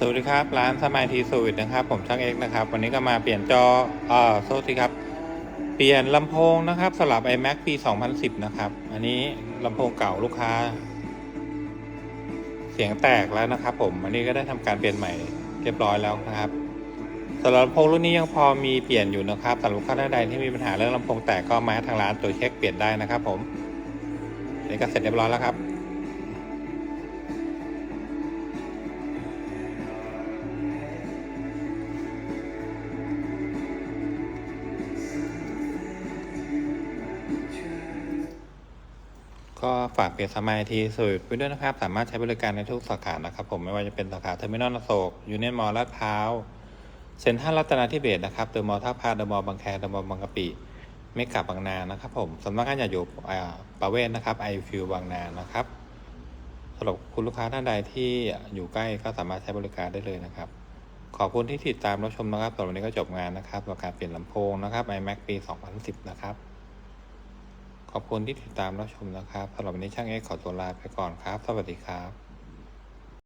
สวัสดีครับ ร้านสมายทีสวิตนะครับ ผมช่างเอกนะครับ วันนี้ก็มาเปลี่ยนจอเอ่อโทษทีครับ เปลี่ยนลำโพงนะครับสลับ iMac ปี 2010 นะครับ อันนี้ลำโพงเก่าลูกค้า เสียงแตกแล้วนะครับ ผม อันนี้ก็ได้ทำการเปลี่ยนใหม่เรียบร้อยแล้วนะครับสำหรับลำโพงรุ่นนี้ยังพอมีเปลี่ยนอยู่นะครับสำหรับลูกค้าท่านใดที่มีปัญหาเรื่องลำโพงแตกก็มาทางร้านตัวจเช็คเปลี่ยนได้นะครับ ผมอันนี้ก็เสร็จเรียบร้อยแล้วครับ ก็ฝากเปลี่ยนสมัยทีสวิตไว้ด้วยนะครับ สามารถใช้บริการในทุกสาขานะครับ ผมไม่ว่าจะเป็นสาขาเทอร์มินอลอโศกยูเนียนมอลลาดพร้าวเซ็นทรัลรัตนาธิเบศนะครับเดอะมอลล์ท่าพระเดอะมอลล์บางแคเดอะมอลล์บางกะปิเมกะบางนานะครับ ผมสำนักงานใหญ่อยู่อ่าประเวศนะครับไอฟิวบางนานะครับสำหรับคุณลูกค้าท่านใดที่อยู่ใกล้ก็สามารถใช้บริการได้เลยนะครับ ขอบคุณที่ติดตามรับชมนะครับสำหรับวันนี้ก็จบงานนะครับกับการเปลี่ยนลำโพงนะครับ iMac ปี 2010 นะครับ ขอบคุณที่ติดตามรับชมนะครับสำหรับวันนี้ช่างเอกขอตัวลาไปก่อนครับ สวัสดีครับ